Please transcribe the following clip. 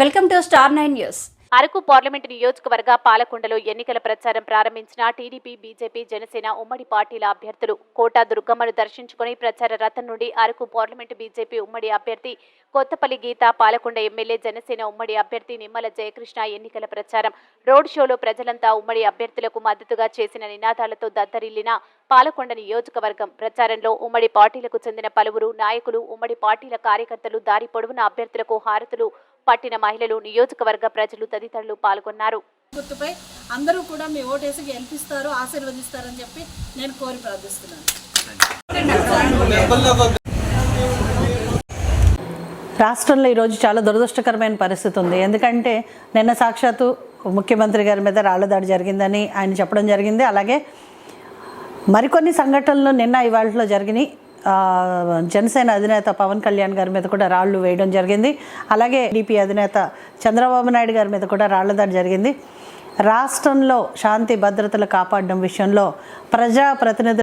Welcome to star nine news. Araku parliament నియోజకవర్గ పాలకొండలో ఎన్నికల ప్రచారం ప్రారంభించిన టీడీపీ బీజేపీ జనసేన ఉమ్మడి పార్టీల అభ్యర్థులు కోటా దుర్గమ్మను దర్శించుకుని ప్రచార రథం నుండి అరకు పార్లమెంటు బీజేపీ ఉమ్మడి అభ్యర్థి కొత్తపల్లి గీత పాలకొండ ఎమ్మెల్యే జనసేన ఉమ్మడి అభ్యర్థి నిమ్మల జయకృష్ణ ఎన్నికల ప్రచారం. రోడ్ షోలో ప్రజలంతా ఉమ్మడి అభ్యర్థులకు మద్దతుగా చేసిన నినాదాలతో దద్దరిల్లిన పాలకొండ నియోజకవర్గం. ప్రచారంలో ఉమ్మడి పార్టీలకు చెందిన పలువురు నాయకులు ఉమ్మడి పార్టీల కార్యకర్తలు దారి పొడవున అభ్యర్థులకు హారతులు పట్టిన మహిళలు నియోజకవర్గ ప్రజలు తదితరులు పాల్గొన్నారు. గుర్తుపై అందరూ కూడా మీ ఓటేసి గెలిపిస్తారు ఆశీర్వదిస్తారని చెప్పి నేను కోరి ప్రార్థిస్తున్నాను. రాష్ట్రంలో ఈరోజు చాలా దురదృష్టకరమైన పరిస్థితి ఉంది. ఎందుకంటే నిన్న సాక్షాత్తు ముఖ్యమంత్రి గారి మీద రాళ్ళ దాడి జరిగిందని ఆయన చెప్పడం జరిగింది. అలాగే మరికొన్ని సంఘటనలు నిన్న ఇవాళలో జరిగినాయి. జనసేన అధినేత పవన్ కళ్యాణ్ గారి మీద కూడా రాళ్ళు వేయడం జరిగింది. అలాగే టీడీపీ అధినేత చంద్రబాబు నాయుడు గారి మీద కూడా రాళ్ళ దాడి జరిగింది. రాష్ట్రంలో శాంతి భద్రతలు కాపాడడం విషయంలో ప్రజాప్రతినిధులు